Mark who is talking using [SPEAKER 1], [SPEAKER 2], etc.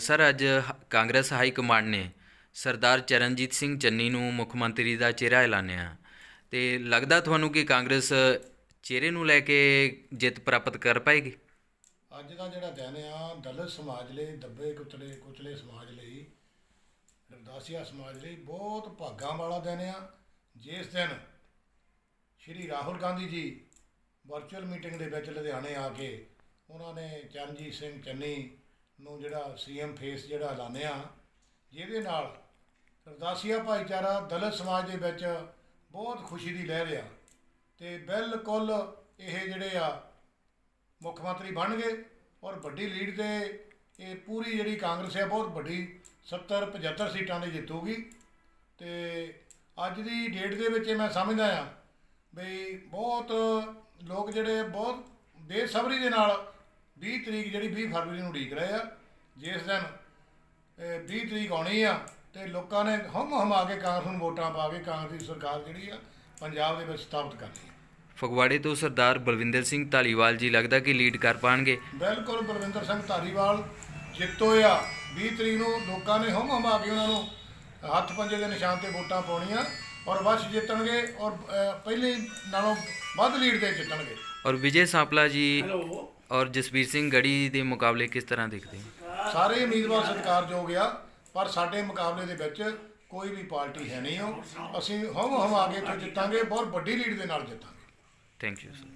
[SPEAKER 1] Sir, ਅੱਜ Congress high command ਨੇ ਸਰਦਾਰ ਚਰਨਜੀਤ ਸਿੰਘ ਚੰਨੀ ਨੂੰ ਮੁੱਖ ਮੰਤਰੀ ਦਾ ਚਿਹਰਾ ਐਲਾਨਿਆ। ਤੇ ਲੱਗਦਾ ਤੁਹਾਨੂੰ ਕਿ ਕਾਂਗਰਸ ਚਿਹਰੇ ਨੂੰ ਲੈ ਕੇ ਜਿੱਤ ਪ੍ਰਾਪਤ ਕਰ ਪਾਏਗੀ?
[SPEAKER 2] ਅੱਜ ਦਾ ਜਿਹੜਾ ਦਿਨ ਆ, ਦਲਿਤ ਸਮਾਜ ਲਈ, ਦੱਬੇ ਕੁਚਲੇ ਕੁਚਲੇ ਸਮਾਜ ਲਈ ਰਵਦਾਸੀਆ ਸਮਾਜ ਲਈ ਬਹੁਤ ਭਾਗਾਂ ਵਾਲਾ ਦਿਨ ਆ। ਜਿਸ ਦਿਨ ਸ਼੍ਰੀ ਰਾਹੁਲ ਗਾਂਧੀ ਜੀ ਵਰਚੁਅਲ ਮੀਟਿੰਗ ਦੇ ਵਿੱਚ ਲੁਧਿਆਣੇ ਆ ਕੇ ਉਹਨਾਂ ਨੇ ਚਰਨਜੀਤ ਸਿੰਘ ਚੰਨੀ ਨੂੰ ਜਿਹੜਾ ਸੀਐਮ ਫੇਸ ਜਿਹੜਾ ਐਲਾਨਿਆ ਜਿਹਦੇ ਨਾਲ ਰਵਦਾਸੀਆ ਭਾਈਚਾਰਾ, ਦਲਿਤ ਸਮਾਜ ਦੇ ਵਿੱਚ ਬਹੁਤ ਖੁਸ਼ੀ ਦੀ ਲਹਿਰ ਆ ਤੇ ਬਿਲਕੁਲ ਇਹ ਜਿਹੜੇ ਆ ਮੁੱਖ ਮੰਤਰੀ ਬਣ ਗਏ ਔਰ ਵੱਡੀ ਲੀਡ ਤੇ ਇਹ ਪੂਰੀ ਜਿਹੜੀ ਕਾਂਗਰਸ ਹੈ ਬਹੁਤ ਵੱਡੀ 70 75 ਸੀਟਾਂ ਦੇ ਜਿੱਤੂਗੀ ਤੇ ਅੱਜ ਦੀ ਡੇਟ ਦੇ ਵਿੱਚ ਇਹ ਮੈਂ ਸਮਝਦਾ ਆ ਵੀ ਬਹੁਤ ਲੋਕ ਜਿਹੜੇ ਬਹੁਤ ਬੇਸਬਰੀ ਦੇ ਨਾਲ 20 ਤਰੀਕ ਜਿਹੜੀ 20 ਫਰਵਰੀ ਨੂੰ ਉਡੀਕ ਰਹੇ ਆ ਜਿਸ ਦਿਨ ਇਹ 20 ਤਰੀਕ ਆਉਣੀ ਆ ਤੇ ਲੋਕਾਂ ਨੇ ਹਮ ਹਮਾ ਕੇ ਕਾਂਗਰਸ ਨੂੰ ਵੋਟਾਂ ਪਾ ਕੇ ਕਾਂਗਰਸ ਦੀ ਸਰਕਾਰ ਜਿਹੜੀ ਆ ਪੰਜਾਬ ਦੇ ਵਿੱਚ ਸਥਾਪਿਤ ਕਰਨੀ ਆ।
[SPEAKER 1] ਫਗਵਾੜੇ ਤੋਂ ਸਰਦਾਰ ਬਲਵਿੰਦਰ ਸਿੰਘ ਧਾਲੀਵਾਲ ਜੀ ਲੱਗਦਾ ਕਿ ਲੀਡ ਕਰ ਪਾਣਗੇ।
[SPEAKER 2] ਬਿਲਕੁਲ ਬਲਵਿੰਦਰ ਸਿੰਘ ਧਾਰੀਵਾਲ ਜਿੱਤੋ ਆ 20 ਤਰੀਕ ਨੂੰ ਲੋਕਾਂ ਨੇ ਹਮ ਹਮਾ ਕੇ ਉਹਨਾਂ ਨੂੰ ਹੱਥ ਪੰਜੇ ਦੇ ਨਿਸ਼ਾਨ ਤੇ ਵੋਟਾਂ ਪਾਉਣੀਆਂ ਔਰ ਬਸ ਜਿੱਤਣਗੇ ਔਰ ਪਹਿਲੇ ਨਾਲੋਂ ਵੱਧ ਲੀਡ ਤੇ ਜਿੱਤਣਗੇ।
[SPEAKER 1] ਔਰ ਵਿਜੇ ਸਾਂਪਲਾ ਜੀ ਔਰ ਜਸਵੀਰ ਸਿੰਘ ਗੜੀ ਦੇ ਮੁਕਾਬਲੇ ਕਿਸ ਤਰ੍ਹਾਂ ਦੇਖਦੇ ਹੋ?
[SPEAKER 2] ਸਾਰੇ ਉਮੀਦਵਾਰ ਸਤਿਕਾਰਯੋਗ ਆ ਪਰ ਸਾਡੇ ਮੁਕਾਬਲੇ ਦੇ ਵਿੱਚ ਕੋਈ ਵੀ ਪਾਰਟੀ ਹੈ ਨਹੀਂ ਉਹ। ਅਸੀਂ ਹਮ ਹਮਾ ਕੇ ਇੱਥੋਂ ਜਿੱਤਾਂਗੇ ਬਹੁਤ ਵੱਡੀ ਲੀਡ ਦੇ ਨਾਲ ਜਿੱਤਾਂਗੇ।
[SPEAKER 1] Thank you sir